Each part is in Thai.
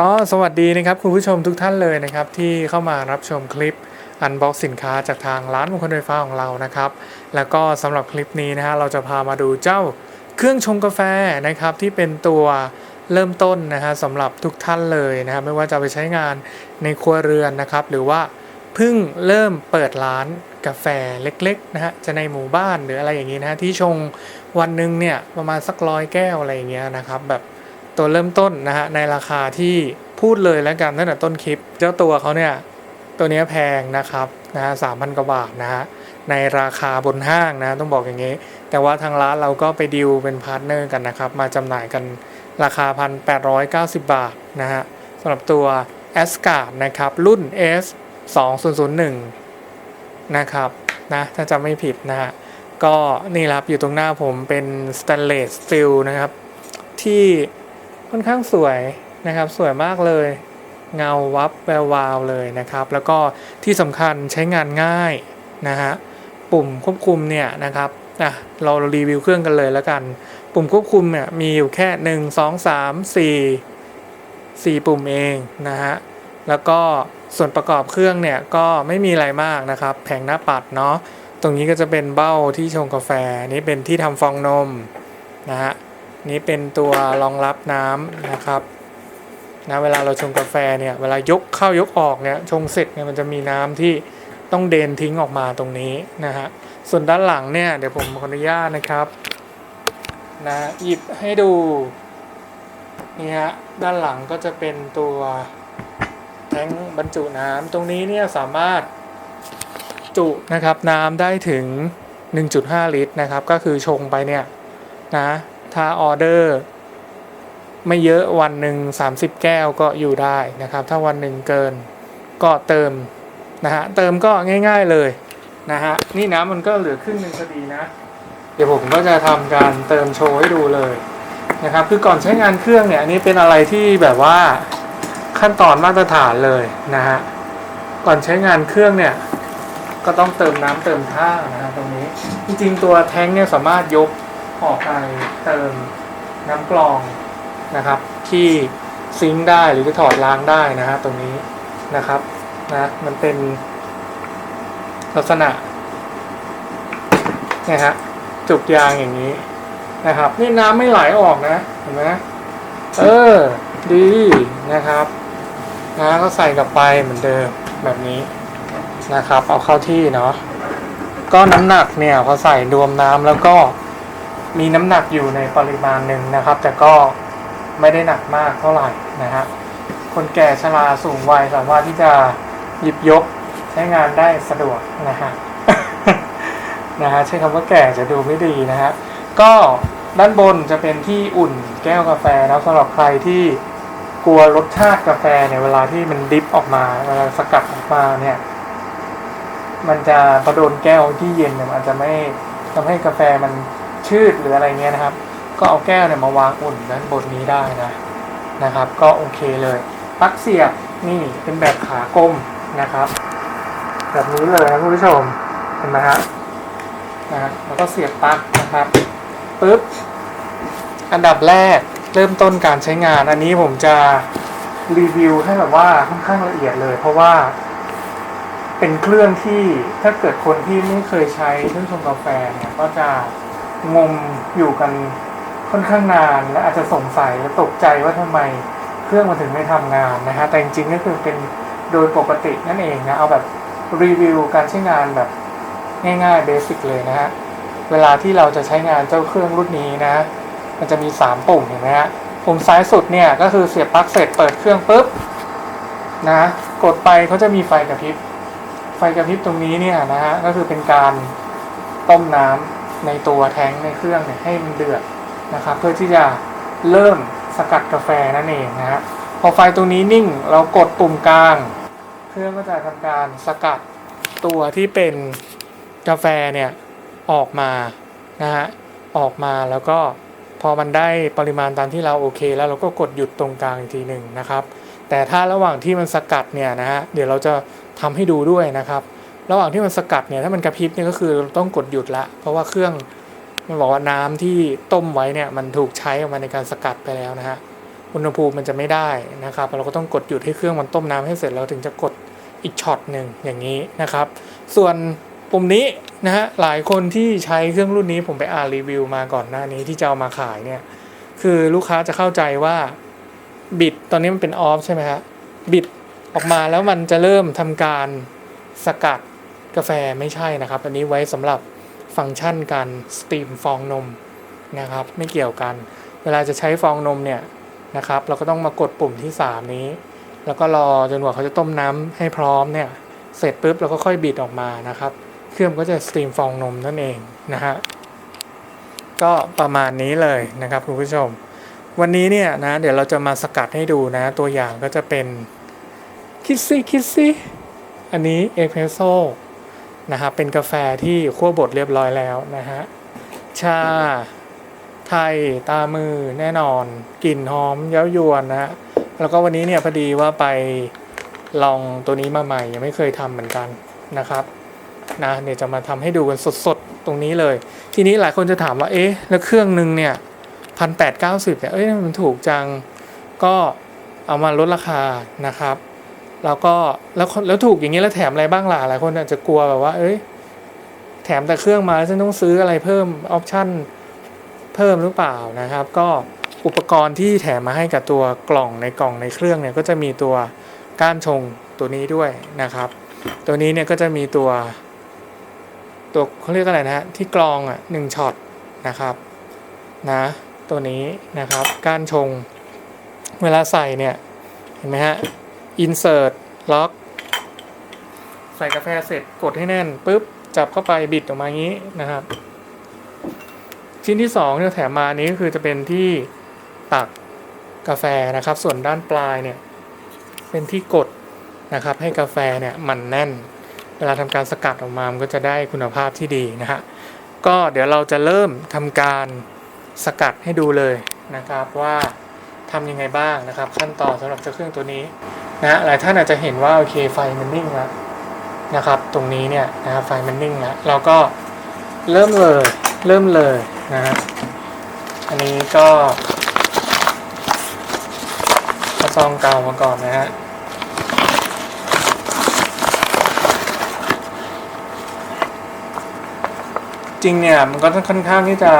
ก็สวัสดีนะครับคุณผู้ชมทุกท่านเลยนะครับที่เข้ามารับชมคลิปอันบ็อกสินค้าจากทางร้านมงคลไฟฟ้าของเรานะครับ แล้วก็สำหรับคลิปนี้นะฮะเราจะพามาดูเจ้าเครื่องชงกาแฟนะครับที่เป็นตัวเริ่มต้นนะฮะสำหรับทุกท่านเลยนะครับไม่ว่าจะไปใช้งานในครัวเรือนนะครับ หรือว่าเพิ่งเริ่มเปิดร้านกาแฟเล็กๆนะฮะจะในหมู่บ้านหรืออะไรอย่างนี้นะฮะที่ชงวันหนึ่งเนี่ยประมาณสักร้อยแก้วอะไรอย่างเงี้ยนะครับแบบ ตัวเริ่มต้นนะฮะในราคาที่พูดเลยแล้วกันตั้งแต่ต้นคลิป เจ้าตัวเขาเนี่ยตัวนี้แพงนะครับนะฮะสามพันกว่าบาทนะฮะในราคาบนห้างนะต้องบอกอย่างนี้ แต่ว่าทางร้านเราก็ไปดิวเป็นพาร์ทเนอร์กันนะครับ มาจำหน่ายกันราคา 1,890 บาทนะฮะสำหรับตัว a s c a r d นะครับ รุ่น S 2001นะครับนะถ้าจำไม่ผิดนะฮะก็นี่ครับอยู่ตรงหน้าผมเป็น stainless steel นะครับ ที่ ค่อนข้างสวยนะครับ สวยมากเลย เงาวับแวววาวเลยนะครับ แล้วก็ที่สำคัญใช้งานง่ายนะฮะปุ่มควบคุมเนี่ยนะครับอะเรารีวิวเครื่องกันเลยแล้วกัน ปุ่มควบคุมเนี่ยมีอยู่แค่ 1 2 3 4 4 ปุ่มเองนะฮะแล้วก็ส่วนประกอบเครื่องเนี่ยก็ไม่มีอะไรมากนะครับแผงหน้าปัดเนาะตรงนี้ก็จะเป็นเบ้าที่ชงกาแฟนนี้เป็นที่ทำฟองนมนะฮะ นี่เป็นตัวรองรับน้ำนะครับนะเวลาเราชงกาแฟเนี่ยเวลายกเข้ายกออกเนี่ยชงเสร็จเนี่ยมันจะมีน้ำที่ต้องเดนทิ้งออกมาตรงนี้นะฮะส่วนด้านหลังเนี่ยเดี๋ยวผมขออนุญาตนะครับนะหยิบให้ดูนี่ฮะด้านหลังก็จะเป็นตัวแทงบรรจุน้ำตรงนี้เนี่ยสามารถจุนะครับน้ำได้ถึง 1.5 ลิตรนะครับ ก็คือชงไปเนี่ยนะ ถ้าออเดอร์ไม่เยอะวันหนึ่ง30 แก้วก็อยู่ได้นะครับ ถ้าวันหนึ่งเกินก็เติมนะฮะเติมก็ง่าย ๆเลยนะฮะนี่น้ำมันก็เหลือครึ่งหนึ่งพอดีนะ เดี๋ยวผมก็จะทำการเติมโชว์ให้ดูเลยนะครับคือก่อนใช้งานเครื่องเนี่ยอันนี้เป็นอะไรที่แบบว่าขั้นตอนมาตรฐานเลยนะฮะก่อนใช้งานเครื่องเนี่ยก็ต้องเติมน้ำเติมท่านะฮะตรงนี้ จริงๆตัวแท้งเนี่ยสามารถยก ออกไปเติมน้ำกรองนะครับ ที่ซิงค์ได้หรือจะถอดล้างได้นะฮะตรงนี้นะครับนะมันเป็นลักษณะเนี่ยฮะจุกยางอย่างนี้นะครับ นี่น้ำไม่ไหลออกนะเห็นไหมเออ ดีนะครับนะก็ใส่กลับไปเหมือนเดิมแบบนี้นะครับ เอาเข้าที่เนาะก็น้ำหนักเนี่ยพอใส่รวมน้ำแล้วก็ มีน้ำหนักอยู่ในปริมาณหนึ่งนะครับ แต่ก็ไม่ได้หนักมากเท่าไหร่นะฮะคนแก่ชราสูงวัยสามารถที่จะหยิบยกใช้งานได้สะดวกนะฮะนะฮะใช้คำว่าแก่จะดูไม่ดีนะฮะก็ด้านบนจะเป็นที่อุ่นแก้วกาแฟแล้วสำหรับใครที่กลัวรสชาติกาแฟเนี่ยเวลาที่มันดิฟออกมาเวลาสกัดออกมาเนี่ยมันจะพอโดนแก้วที่เย็นเนี่ยมันอาจจะไม่ทำให้กาแฟมัน ชืดหรืออะไรเงี้ยนะครับ ก็เอาแก้วเนี่ยมาวางอุ่นด้านบนนี้ได้นะนะครับ ก็โอเคเลยปลั๊กเสียบนี่เป็นแบบขากลมนะครับ แบบนี้เลยนะคุณผู้ชมเห็นไหมฮะนะฮะแล้วก็เสียบปลั๊กนะครับปึ๊บอันดับแรกเริ่มต้นการใช้งาน อันนี้ผมจะรีวิวให้แบบว่าค่อนข้างละเอียดเลย เพราะว่า เป็นเครื่องที่ถ้าเกิดคนที่ไม่เคยใช้เครื่องชงกาแฟเนี่ยก็จะ งมอยู่กันค่อนข้างนานและอาจจะสงสัยและตกใจว่าทำไมเครื่องมันถึงไม่ทำงานนะฮะแต่จริงๆก็คือเป็นโดยปกตินั่นเองนะเอาแบบรีวิวการใช้งานแบบง่ายๆเบสิกเลยนะฮะเวลาที่เราจะใช้งานเจ้าเครื่องรุ่นนี้นะ มันจะมี 3 ปุ่มเห็นไหมฮะปุ่มซ้ายสุดเนี่ยก็คือเสียบปลั๊กเสร็จเปิดเครื่องปุ๊บนะกดไปเขาจะมีไฟกระพริบไฟกระพริบตรงนี้เนี่ยนะฮะก็คือเป็นการต้มน้ำ ในตัวแทงในเครื่องเนี่ยให้มันเดือดนะครับเพื่อที่จะเริ่มสกัดกาแฟนั่นเองนะฮะพอไฟตรงนี้นิ่งเรากดปุ่มกลาง เครื่องก็จะทำการสกัดตัวที่เป็นกาแฟเนี่ยออกมานะฮะออกมาแล้วก็พอมันได้ปริมาณตามที่เราโอเค แล้วเราก็กดหยุดตรงกลางอีกทีหนึ่งนะครับ แต่ถ้าระหว่างที่มันสกัดเนี่ยนะฮะเดี๋ยวเราจะทำให้ดูด้วยนะครับ ระหว่างที่มันสกัดเนี่ยถ้ามันกระพริบเนี่ยก็คือต้องกดหยุดละ เพราะว่าเครื่องมันบอกว่าน้ำที่ต้มไว้เนี่ยมันถูกใช้ออกมาในการสกัดไปแล้วนะฮะอุณหภูมิมันจะไม่ได้นะครับ เราก็ต้องกดหยุดให้เครื่องมันต้มน้ำให้เสร็จแล้วถึงจะกดอีกช็อตหนึ่งอย่างนี้นะครับ ส่วนปุ่มนี้นะฮะหลายคนที่ใช้เครื่องรุ่นนี้ผมไปอ่านรีวิวมาก่อนหน้านี้ที่จะเอามาขายเนี่ยคือลูกค้าจะเข้าใจว่าบิดตอนนี้มันเป็นออฟใช่ไหมฮะบิดออกมาแล้วมันจะเริ่มทำการสกัด กาแฟไม่ใช่นะครับ อันนี้ไว้สำหรับฟังก์ชันการสตรีมฟองนมนะครับ ไม่เกี่ยวกัน เวลาจะใช้ฟองนมเนี่ยนะครับ เราก็ต้องมากดปุ่มที่ 3 นี้ แล้วก็รอจนกว่าเขาจะต้มน้ำให้พร้อมเนี่ยเสร็จปุ๊บเราก็ค่อยบิดออกมานะครับ เครื่องก็จะสตรีมฟองนมนั่นเองนะฮะก็ประมาณนี้เลยนะครับคุณผู้ชม วันนี้เนี่ยนะเดี๋ยวเราจะมาสกัดให้ดูนะ ตัวอย่างก็จะเป็นคิดซี่คิดซี่อันนี้เอสเพรสโซ นะครับเป็นกาแฟที่คั่วบดเรียบร้อยแล้วนะฮะชาไทยตามือแน่นอนกลิ่นหอมเย้ายวนนะฮะแล้วก็วันนี้เนี่ยพอดีว่าไปลองตัวนี้มาใหม่ยังไม่เคยทำเหมือนกันนะครับนะเดี๋ยวจะมาทำให้ดูกันสดๆ ตรงนี้เลย ทีนี้หลายคนจะถามว่าเอ๊ะแล้วเครื่องหนึ่งเนี่ยพันแปดเก้าสิบเนี่ยเอ้ยมันถูกจังก็เอามาลดราคานะครับ แล้วก็แล้วแล้วถูกอย่างนี้แล้วแถมอะไรบ้างล่ะหลายคนอาจจะกลัวแบบว่า เอ้ยแถมแต่เครื่องมาแล้วฉันต้องซื้ออะไรเพิ่มออปชั่นเพิ่มหรือเปล่านะครับ ก็อุปกรณ์ที่แถมมาให้กับตัวกล่องในกล่องในเครื่องเนี่ยก็จะมีตัวก้านชงตัวนี้ด้วยนะครับ ตัวนี้เนี่ยก็จะมีตัว ตัวเขาเรียกอะไรนะฮะที่กรองอะหนึ่งช็อตนะครับนะตัวนี้นะครับก้านชงเวลาใส่เนี่ยเห็นไหมฮะ insert lock ใส่กาแฟเสร็จกดให้แน่นปุ๊บ จับเข้าไปบิดออกมาอย่างนี้นะครับ ชิ้นที่2ที่แถมมานี้ก็คือจะเป็นที่ตักกาแฟนะครับ ส่วนด้านปลายเนี่ย เป็นที่กดนะครับ ให้กาแฟเนี่ยมันแน่น เวลาทำการสกัดออกมามันก็จะได้คุณภาพที่ดีนะฮะก็เดี๋ยวเราจะเริ่มทำการสกัดให้ดูเลยนะครับว่า ทำยังไงบ้างนะครับ ขั้นตอนสำหรับเจ้าเครื่องตัวนี้นะหลายท่านอาจจะเห็นว่าโอเคไฟมันนิ่งแล้วนะครับ ตรงนี้เนี่ยนะครับไฟมันนิ่งแล้วเราก็เริ่มเลยเริ่มเลยนะฮะอันนี้ก็เอาซองเก่ามาก่อนนะฮะจริงเนี่ยมันก็ต้องค่อนข้างที่จะ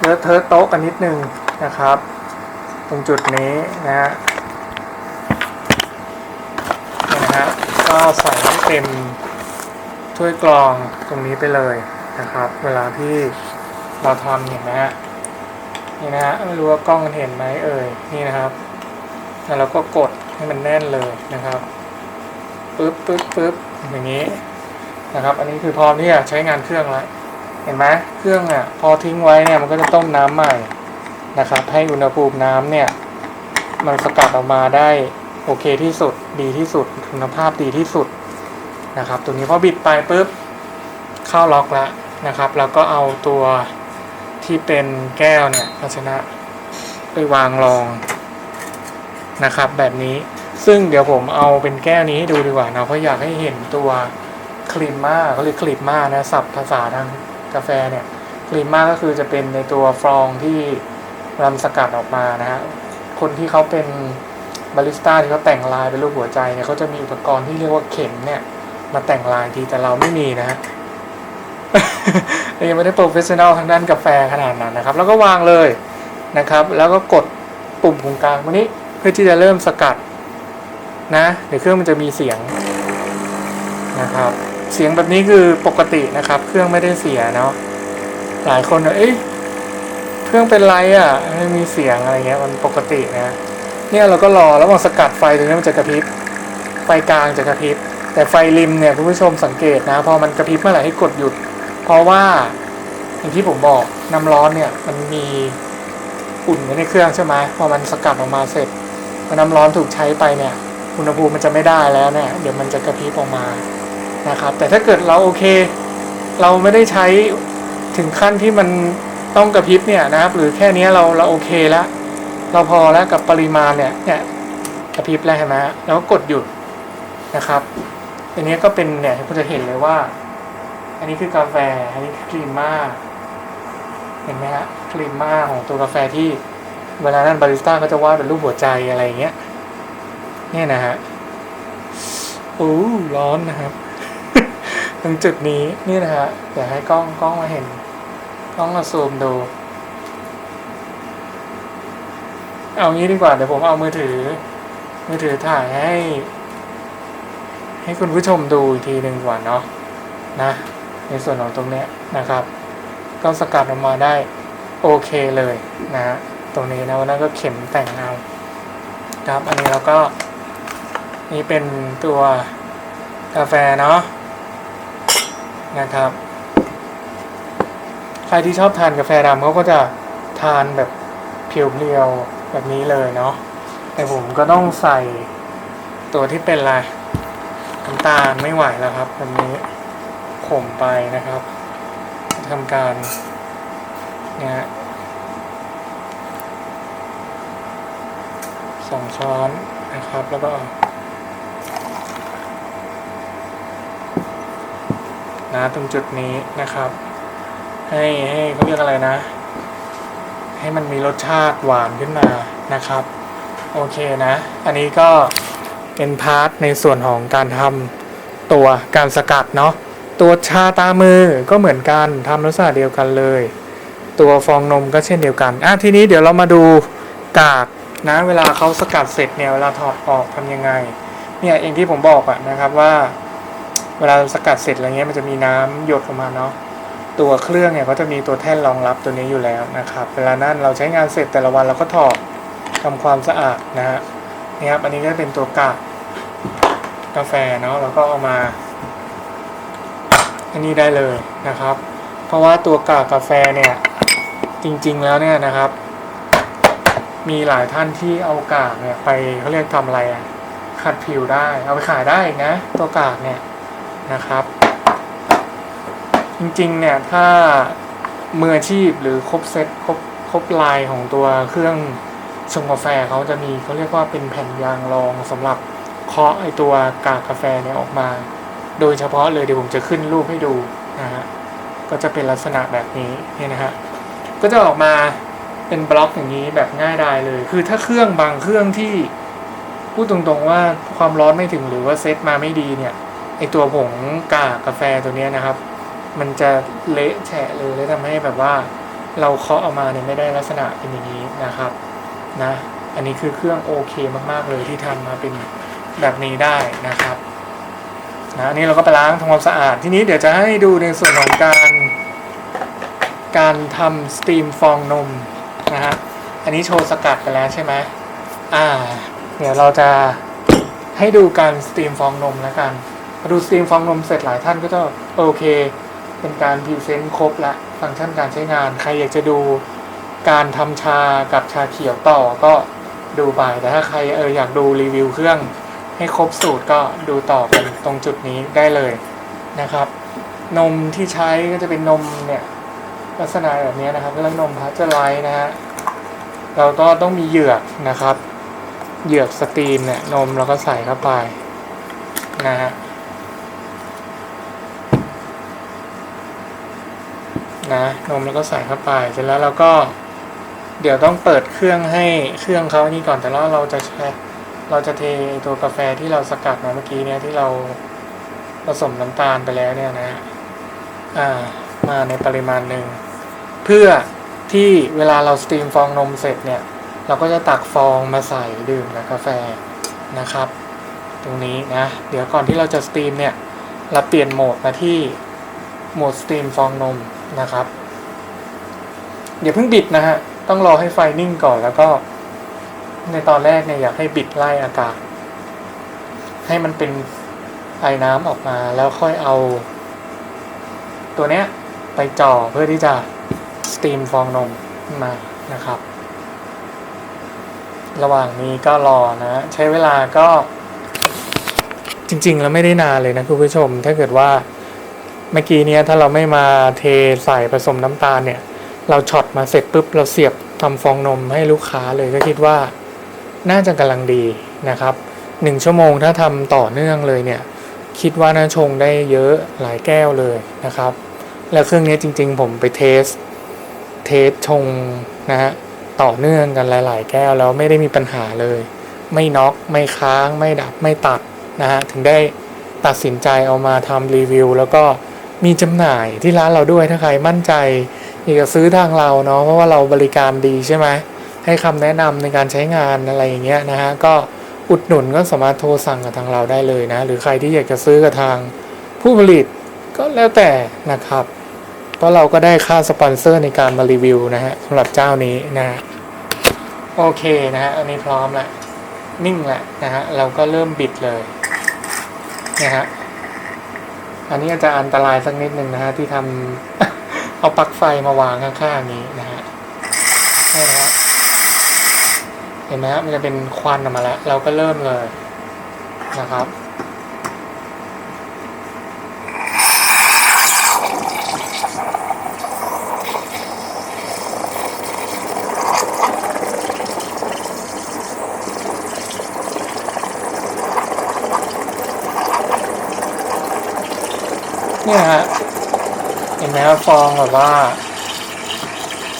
เลอะเทอะโต๊ะกันนิดนึงนะครับ รงจุดนี้นะฮะนี่นะฮะก็ใส่ให้เต็มถ้วยกรองตรงนี้ไปเลยนะครับ เวลาที่เราทำเห็นไหมฮะนี่นะฮะไม่รู้ว่ากล้องมันเห็นไหมเอ่ยนี่นะครับแล้วเราก็กดให้มันแน่นเลยนะครับปึ๊บปึ๊บปึ๊บอย่างนี้นะครับ อันนี้คือพร้อมที่จะใช้งานเครื่องแล้วเห็นไหมเครื่องอะพอทิ้งไว้เนี่ยมันก็จะต้มน้ำใหม่ นะครับ ให้อุณหภูมิน้ำเนี่ย มันสกัดออกมาได้โอเคที่สุดดีที่สุดคุณภาพดีที่สุดนะครับ ตัวนี้พอบิดไปปุ๊บเข้าล็อกแล้วนะครับ แล้วก็เอาตัวที่เป็นแก้วเนี่ยภาชนะไปวางรองนะครับ แบบนี้ซึ่งเดี๋ยวผมเอาเป็นแก้วนี้ให้ดูดีกว่านะเพราะอยากให้เห็นตัวครีมมาเขาเรียกครีมมานะศัพท์ภาษาทางกาแฟเนี่ยครีมมาก็คือจะเป็นในตัวฟองที่ รำสกัดออกมานะฮะคนที่เขาเป็นบาริสต้าที่เขาแต่งลายเป็นรูปหัวใจเนี่ยเขาจะมีอุปกรณ์ที่เรียกว่าเข็มเนี่ย มาแต่งลายทีแต่เราไม่มีนะฮะยังไม่ได้โปรเฟชชั่นอลทางด้านกาแฟขนาดนั้นนะครับ แล้วก็วางเลยนะครับ แล้วก็กดปุ่มตรงกลางตรงนี้เพื่อที่จะเริ่มสกัดนะเดี๋ยวเครื่องมันจะมีเสียงนะครับ เสียงแบบนี้คือปกตินะครับ เครื่องไม่ได้เสียเนาะหลายคนเอ้ย เครื่องเป็นไรอะ่ะไม่มีเสียงอะไรเงี้ยมันปกตินะเนี่ยเราก็รอแล้วมองสกัดไฟตรงนี้มันจะกระพริบไฟกลางจะกระพริบแต่ไฟริมเนี่ยคุณผู้ชมสังเกตนะพอมันกระพริบเมื่อไหร่ให้กดหยุด เพราะว่าอย่างที่ผมบอกน้ำร้อนเนี่ยมันมีอุ่นอยู่ในเครื่องใช่ไหมพอมันสกัดออกมาเสร็จพอน้ำร้อนถูกใช้ไปเนี่ยอุณหภูมิมันจะไม่ได้แล้วเนี่ยเดี๋ยวมันจะกระพริบออกมานะครับแต่ถ้าเกิดเราโอเค เราไม่ได้ใช้ถึงขั้นที่มัน ต้องกระพริบเนี่ยนะครับ หรือแค่นี้เราเราโอเคแล้ว เราพอแล้วกับปริมาณเนี่ยเนี่ยกระพริบแล้วเห็นไหมแล้วก็กดหยุดนะครับอันนี้ก็เป็นเนี่ยคุณจะเห็นเลยว่า อันนี้คือกาแฟ อันนี้คือครีมมาเห็นไหมฮะครีมมาของตัวกาแฟที่เวลานั้นบาริสต้าก็จะวาดเป็นรูปหัวใจอะไรอย่างเงี้ยเนี่ยนะฮะโอ้ร้อนนะครับ ตรงจุดนี้นี่นะฮะเดี๋ยวให้กล้องกล้องมาเห็น กล้องมาซูมดู เอางี้ดีกว่าเดี๋ยวผมเอามือถือ มือถือถ่ายให้ ให้คุณผู้ชมดูอีกทีหนึ่งก่อนเนาะนะ ในส่วนของตรงเนี้ยนะครับ ก็สกัดออกมาได้โอเคเลยนะตรงนี้นะวันนั้นก็เข็มแต่งเอาครับอันนี้เราก็นี่เป็นตัวกาแฟเนาะนะครับ รที่ชอบทานกาแฟดำเขาก็จะทานแบบเพียวๆแบบนี้เลยเนาะแต่ผมก็ต้องใส่ตัวที่เป็นอะไรน้ำตาลไม่ไหวแล้วครับแบบนี้ขมไปนะครับทำการเนี่ยสองช้อนนะครับ แล้วก็นะตรงจุดนี้นะครับ ให้ให้เขาเรียกอะไรนะ ให้มันมีรสชาติหวานขึ้นมานะครับ โอเคนะ อันนี้ก็เป็นพาร์ทในส่วนของการทำตัวการสกัดเนาะตัวชาตามือก็เหมือนกันทำลักษณะเดียวกันเลย ตัวฟองนมก็เช่นเดียวกันอะทีนี้เดี๋ยวเรามาดูกากนะเวลาเขาสกัดเสร็จเนี่ยเวลาถอดออกทำยังไงเนี่ยเองที่ผมบอกอะนะครับว่า เวลาสกัดเสร็จอะไรเงี้ยมันจะมีน้ำหยดออกมาเนาะ ตัวเครื่องเนี่ยก็จะมีตัวแท่นรองรับตัวนี้อยู่แล้วนะครับ เวลานั้นเราใช้งานเสร็จแต่ละวันเราก็ถอดทำความสะอาดนะฮะนี่ครับอันนี้ก็เป็นตัวกากกาแฟเนาะเราก็เอามา อันนี้ได้เลยนะครับ เพราะว่าตัวกากกาแฟเนี่ยจริงๆแล้วเนี่ยนะครับ มีหลายท่านที่เอากากเนี่ยไปเขาเรียกทำอะไรอะขัดผิวได้ เอาไปขายได้นะ ตัวกากเนี่ยนะครับ จริงๆเนี่ยถ้ามืออาชีพหรือครบเซตครบครบลายของตัวเครื่องชงกาแฟเขาจะมีเขาเรียกว่าเป็นแผ่นยางรองสำหรับเคาะไอตัวกากกาแฟเนี่ยออกมา โดยเฉพาะเลยเดี๋ยวผมจะขึ้นรูปให้ดูนะฮะก็จะเป็นลักษณะแบบนี้เนี่ยนะฮะก็จะออกมาเป็นบล็อกอย่างนี้แบบง่ายดายเลย คือถ้าเครื่องบางเครื่องที่พูดตรงๆว่าความร้อนไม่ถึงหรือว่าเซตมาไม่ดีเนี่ยไอตัวผงกากกาแฟตัวเนี้ยนะครับ มันจะเละแฉะเลยแล้วทำให้แบบว่าเราเคาะออกมาเนี่ยไม่ได้ลักษณะเป็นอย่างนี้นะครับนะอันนี้คือเครื่องโอเคมากๆเลยที่ทำมาเป็นแบบนี้ได้นะครับนะอันนี้เราก็ไปล้างทำความสะอาด ทีนี้เดี๋ยวจะให้ดูในส่วนของการ การทำสตรีมฟองนมนะฮะอันนี้โชว์สกัดไปแล้วใช่ไหมอ่า เดี๋ยวเราจะให้ดูการสตรีมฟองนมแล้วกัน ดูสตรีมฟองนมเสร็จหลายท่านก็จะโอเค เป็นการพรีเซนต์ครบละฟังก์ชันการใช้งาน ใครอยากจะดูการทำชากับชาเขียวต่อก็ดูไป แต่ถ้าใครเอออยากดูรีวิวเครื่องให้ครบสูตรก็ดูต่อกันตรงจุดนี้ได้เลยนะครับ นมที่ใช้ก็จะเป็นนมเนี่ยลักษณะแบบนี้นะครับเรียกนมพาสเจอร์ไลท์นะฮะเราก็ต้องมีเหยือกนะครับ เหยือกสตรีมเนี่ยนมเราก็ใส่เข้าไปนะฮะ นะนมแล้วก็ใส่เข้าไป เสร็จแล้วเราก็เดี๋ยวต้องเปิดเครื่องให้เครื่องเขานี่ก่อนแต่ล้วเราจะใช้เราจะเทตัวกาแฟที่เราสกัดมาเมื่อกี้เนี่ยที่เราผสมน้ำตาลไปแล้วเนี่ยนะอ่ามาในปริมาณหนึ่งเพื่อที่เวลาเราสตรีมฟองนมเสร็จเนี่ย เราก็จะตักฟองมาใส่ดื่มกับกาแฟนะครับ ตรงนี้นะ เดี๋ยวก่อนที่เราจะสตรีมเนี่ย เราเปลี่ยนโหมดมาที่โหมดสตรีมฟองนม นะครับอย่าเพิ่งบิดนะฮะ ต้องรอให้ไฟนิ่งก่อนแล้วก็ ในตอนแรกเนี่ยอยากให้บิดไล่อากาศ ให้มันเป็นไอน้ำออกมาแล้วค่อยเอา ตัวเนี้ย ไปจ่อเพื่อที่จะสตรีมฟองนมมานะครับ ระหว่างนี้ก็รอนะ ใช้เวลาก็ จริง ๆ แล้วไม่ได้นานเลยนะคุณผู้ชม ถ้าเกิดว่า เมื่อกี้เนี้ยถ้าเราไม่มาเทใส่ผสมน้ำตาลเนี่ย เราช็อตมาเสร็จปุ๊บเราเสียบทำฟองนมให้ลูกค้าเลยก็คิดว่าน่าจะกำลังดีนะครับหนึ่งชั่วโมงถ้าทำต่อเนื่องเลยเนี่ย คิดว่าน่าชงได้เยอะหลายแก้วเลยนะครับ แล้วเครื่องนี้จริง ๆ ผมไปเทสเทสชงนะฮะต่อเนื่องกันหลาย ๆ แก้วแล้วไม่ได้มีปัญหาเลย ไม่น็อกไม่ค้าง ไม่ดับไม่ตัดนะฮะถึงได้ตัดสินใจเอามาทำรีวิว แล้วก็ มีจำหน่ายที่ร้านเราด้วยถ้าใครมั่นใจอยากจะซื้อทางเราเนาะเพราะว่าเราบริการดีใช่ไหมให้คำแนะนำในการใช้งานอะไรอย่างเงี้ยนะฮะก็อุดหนุนก็สามารถโทรสั่งกับทางเราได้เลยนะ หรือใครที่อยากจะซื้อกับทางผู้ผลิตก็แล้วแต่นะครับ เพราะเราก็ได้ค่าสปอนเซอร์ในการมารีวิวนะฮะสำหรับเจ้านี้นะฮะโอเคนะฮะอันนี้พร้อมแล้วนิ่งแล้วนะฮะเราก็เริ่มบิดเลยนะฮะ อันนี้อาจจะอันตรายสักนิดหนึ่งนะฮะที่ทำเอาปลั๊กไฟมาวางข้างๆนี้นะฮะนี่นะฮะเห็นไหมฮะมันจะเป็นควันออกมาแล้ว เราก็เริ่มเลยนะครับ เนี่ยฮะเห็นไหมว่าฟองแบบว่า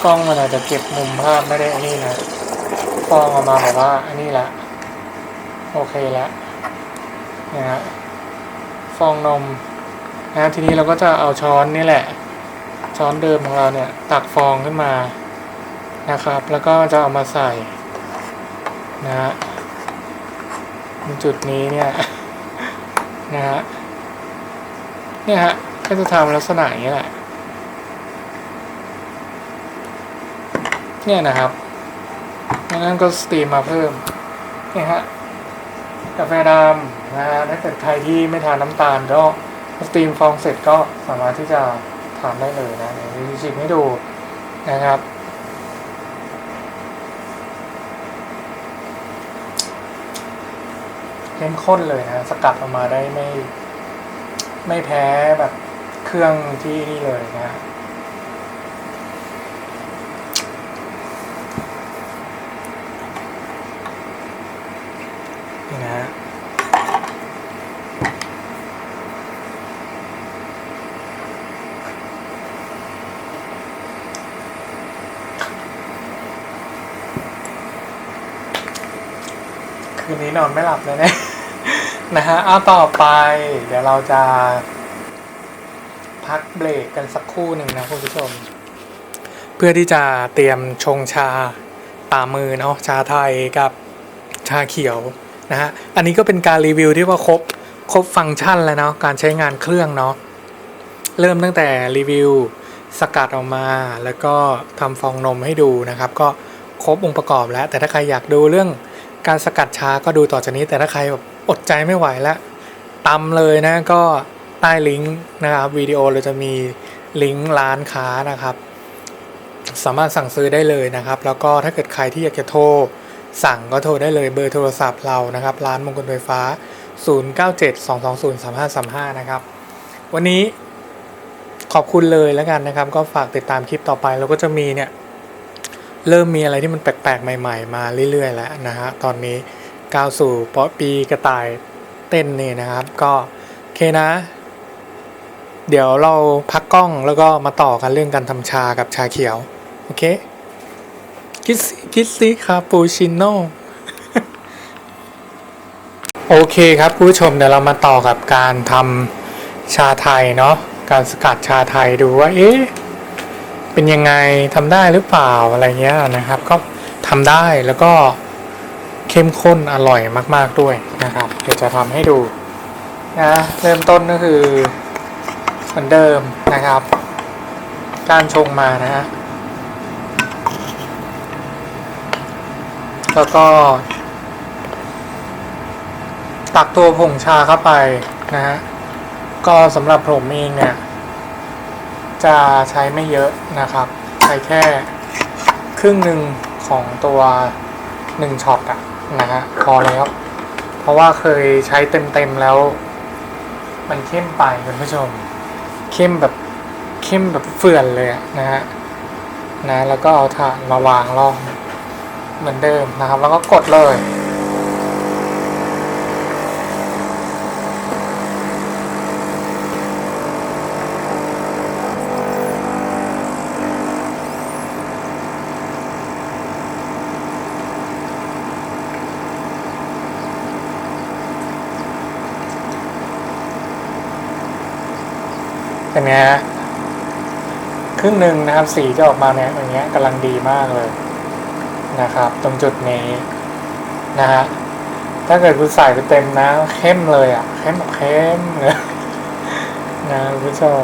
กล้องมันอาจจะเก็บมุมภาพไม่ได้อันนี้นะฟองออกมาแบบว่าอันนี้ละโอเคแล้วนี่ยฮะฟองนมนะทีนี้เราก็จะเอาช้อนนี่แหละ ช้อนเดิมของเราเนี่ย ตักฟองขึ้นมานะครับ แล้วก็จะเอามาใส่นะฮะตรงจุดนี้เนี่ยนะฮะ เนี่ยฮะก็จะทำลักษณะอย่างนี้แหละ เนี่ยนะครับงนั้นก็สตรีมมาเพิ่ม เนี่ยฮะ กาแฟดำนะฮะถ้าเกิดใครที่ไม่ทานน้ำตาลก็สตรีมฟองเสร็จก็สามารถที่จะทานได้เลยนะเดี๋ยวชิมให้ดูนะครับเข้มข้นเลยนะ สกัดออกมาได้ไม่ ไม่แพ้แบบเครื่องที่นี่เลยนะฮะนี่นะคืนนี้นอนไม่หลับเลยนะ นะฮะเอาต่อไป เดี๋ยวเราจะ พักเบรกกันสักครู่หนึ่งนะคุณผู้ชม เพื่อที่จะเตรียมชงชาตามมือเนาะชาไทยกับชาเขียวนะฮะอันนี้ก็เป็นการรีวิวที่ว่าครบครบฟังก์ชันแล้วเนาะการใช้งานเครื่องเนาะเริ่มตั้งแต่รีวิวสกัดออกมา แล้วก็ทำฟองนมให้ดูนะครับ ก็ครบองค์ประกอบแล้ว แต่ถ้าใครอยากดูเรื่องการสกัดชาก็ดูต่อจากนี้ แต่ถ้าใครแบบ อดใจไม่ไหวแล้วตำเลยนะก็ใต้ลิงก์นะครับวิดีโอเราจะมีลิงก์ร้านค้านะครับ สามารถสั่งซื้อได้เลยนะครับ แล้วก็ถ้าเกิดใครที่อยากจะโทรสั่งก็โทรได้เลยเบอร์โทรศัพท์เรานะครับ ร้านมงคลไฟฟ้า 0972203535 นะครับ วันนี้ขอบคุณเลยแล้วกันนะครับ ก็ฝากติดตามคลิปต่อไปเราก็จะมีเนี่ย เริ่มมีอะไรที่มันแปลกๆ ใหม่ ๆ มาเรื่อย ๆ แล้วนะฮะตอนนี้ ก้าวสู่ปอปีกระต่ายเต้นนี่นะครับ ก็โอเคนะ เดี๋ยวเราพักกล้องแล้วก็มาต่อกันเรื่องการทำชากับชาเขียว โอเคคิดสิคิดสิคาปูชิโน่โอเคครับผู้ชมเดี๋ยวเรามาต่อกับการทำชาไทยเนาะการสกัดชาไทยดูว่าเอ๊ะเป็นยังไงทำได้หรือเปล่าอะไรเงี้ยนะครับ ก็ทำได้แล้วก็ เข้มข้นอร่อยมาก ๆด้วยนะครับ เดี๋ยวจะทำให้ดูนะเริ่มต้นก็คือเหมือนเดิมนะครับ การชงมานะฮะแล้วก็ ตักตัวผงชาเข้าไปนะฮะก็สำหรับผมเองเนี่ย จะใช้ไม่เยอะนะครับ ใช้แค่ครึ่งหนึ่งของตัวหนึ่งช็อตอะ นะฮะพอแล้ว เพราะว่าเคยใช้เต็มๆแล้ว มันเข้มไปคุณผู้ชม เข้มแบบเข้มแบบเฟื่อนเลยนะฮะนะแล้วก็เอาถ่านมาวางรองเหมือนเดิมนะครับ แล้วก็กดเลย เป็นไงฮะครึ่งหนึ่งนะครับสีจะออกมาเนี่ยอย่างเงี้ยกำลังดีมากเลยนะครับ ตรงจุดนี้นะฮะถ้าเกิดคุณใส่ไปเต็มนะเข้มเลยอะเข้มแบบเข้มเลยนะคุณผู้ชม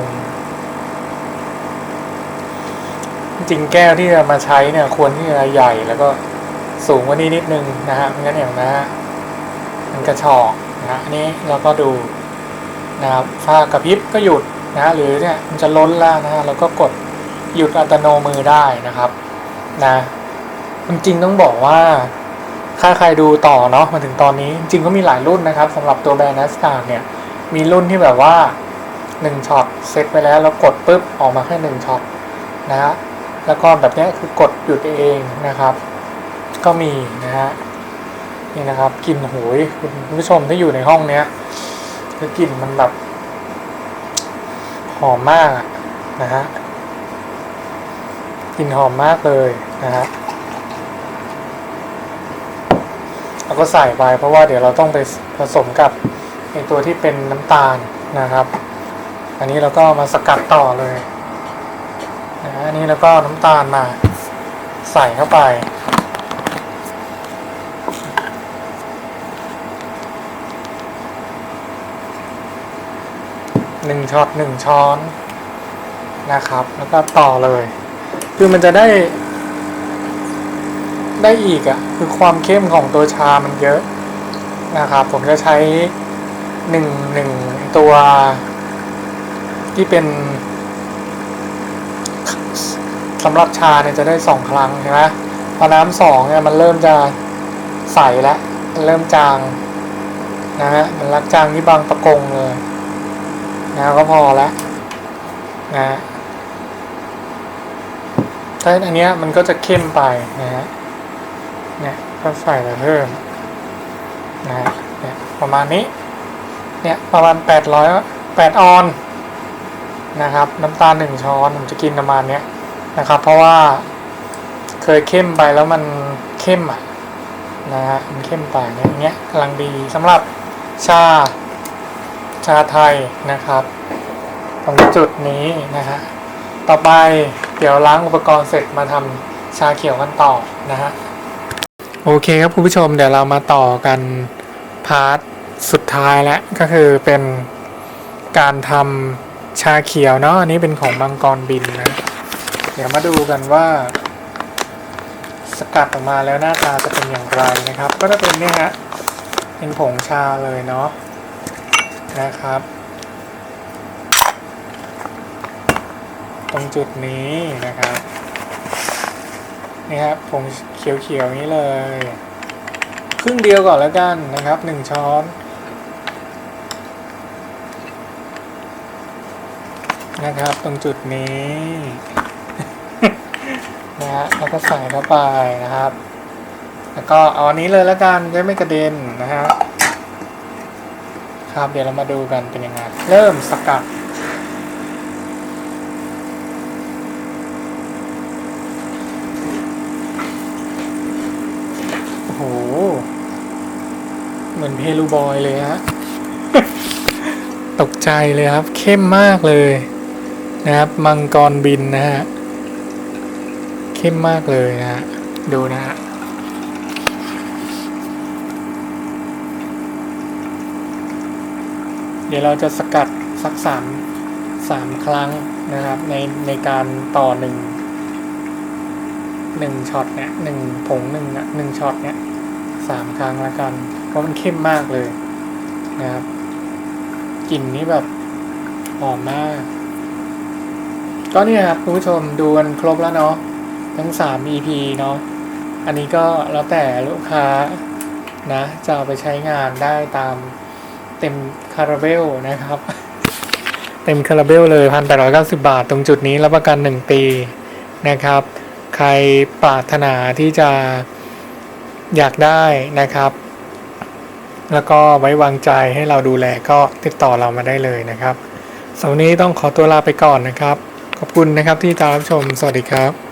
จริงแก้วที่จะมาใช้เนี่ย ควรที่จะใหญ่แล้วก็สูงกว่านี้นิดนึงนะฮะไม่งั้นอย่างนะฮะมันกระชอกนะฮะอันนี้เราก็ดูนะครับฝ้ากระพริบก็หยุด นะหรือเนี่ยมันจะล้นแล้วนะฮะเราก็กดหยุดอัตโนมือได้นะครับนะจริงต้องบอกว่าถ้าใครดูต่อเนาะมาถึงตอนนี้ จริงก็มีหลายรุ่นนะครับสำหรับตัวแบรนด์นัสตาร์เนี่ยมีรุ่นที่แบบว่าหนึ่งช็อตเซตไปแล้วแล้วกดปุ๊บออกมาแค่หนึ่งช็อตนะฮะแล้วก็แบบเนี้ยคือกดหยุดเองนะครับ ก็มีนะฮะนี่นะครับกลิ่นโหยคุณผู้ชมที่อยู่ในห้องเนี้ยคือกลิ่นมันแบบ หอมมากนะฮะกลิ่นหอมมากเลยนะฮะเราก็ใส่ไปเพราะว่าเดี๋ยวเราต้องไปผสมกับไอตัวที่เป็นน้ำตาลนะครับ อันนี้เราก็มาสกัดต่อเลยนะฮะอันนี้เราก็น้ำตาลมาใส่เข้าไป หนึ่งช็อตหนึ่งช้อนนะครับ แล้วก็ต่อเลย คือมันจะได้ ได้อีกอะ่ะ คือความเข้มของตัวชามันเยอะนะครับ ผมจะใช้หนึ่งหนึ่งตัวที่เป็นสำหรับชาเนี่ยจะได้สองครั้งใช่ไหมพอน้ำสองเนี่ยมันเริ่มจะใสแล้วมันเริ่มจางนะฮะมันรักจางที่บางประกงเลย นะก็พอแล้วนะฮะถ้าอันนี้มันก็จะเข้มไปนะฮะเนี่ยก็ใส่ไปเพิ่มนะฮะเนี่ยประมาณนี้ เนี่ยประมาณแปดร้อยแปดออนนะครับ น้ำตาลหนึ่งช้อนผมจะกินประมาณเนี้ยนะครับ เพราะว่าเคยเข้มไปแล้วมันเข้มอะนะฮะมันเข้มไปเนี่ยอย่างเงี้ยกำลังดีสำหรับชา ชาไทยนะครับ ตรงจุดนี้นะฮะต่อไปเดี๋ยวล้างอุปกรณ์เสร็จมาทำชาเขียวกันต่อนะฮะโอเคครับคุณผู้ชมเดี๋ยวเรามาต่อกันพาร์ทสุดท้ายแล้วก็คือเป็นการทำชาเขียวเนาะอันนี้เป็นของมังกรบินนะเดี๋ยวมาดูกันว่า สกัดออกมาแล้วหน้าตาจะเป็นอย่างไรนะครับ ก็จะเป็นเนี่ยฮะเป็นผงชาเลยเนาะ นะครับ ตรงจุดนี้นะครับนี่ครับผงเขียวๆนี้เลยครึ่งเดียวก่อนแล้วกันนะครับหนึ่งช้อนนะครับ ตรงจุดนี้นะฮะแล้วก็ใส่เข้าไปนะครับ แล้วก็เอาอันนี้เลยแล้วกันจะไม่กระเด็นนะฮะ ครับ เดี๋ยวเรามาดูกันเป็นยังไง เริ่มสกัด โอ้โห เหมือนเพลูบอยเลยฮะ ตกใจเลยครับ เข้มมากเลย นะครับ มังกรบินนะฮะ เข้มมากเลยนะฮะ ดูนะฮะ เดี๋ยวเราจะสกัดสักสามสามครั้งนะครับ ในในการต่อหนึ่งหนึ่งช็อตเนี่ยหนึ่งผงหนึ่งอะหนึ่งช็อตเนี่ยสามครั้งละกัน เพราะมันเข้มมากเลยนะครับกลิ่นนี้แบบหอมมาก ก็เนี่ยครับคุณผู้ชมดูกันครบแล้วเนาะทั้งสาม EP เนาะอันนี้ก็แล้วแต่ลูกค้านะ จะเอาไปใช้งานได้ตาม เต็มคาราเบลนะครับ เต็มคาราเบลเลยพันแปดร้อยเก้าสิบาทตรงจุดนี้รับประกันหนึ่งปีนะครับ ใครปรารถนาที่จะอยากได้นะครับ แล้วก็ไว้วางใจให้เราดูแลก็ติดต่อเรามาได้เลยนะครับสำหรับวันนี้ต้องขอตัวลาไปก่อนนะครับ ขอบคุณนะครับที่ตามรับชม สวัสดีครับ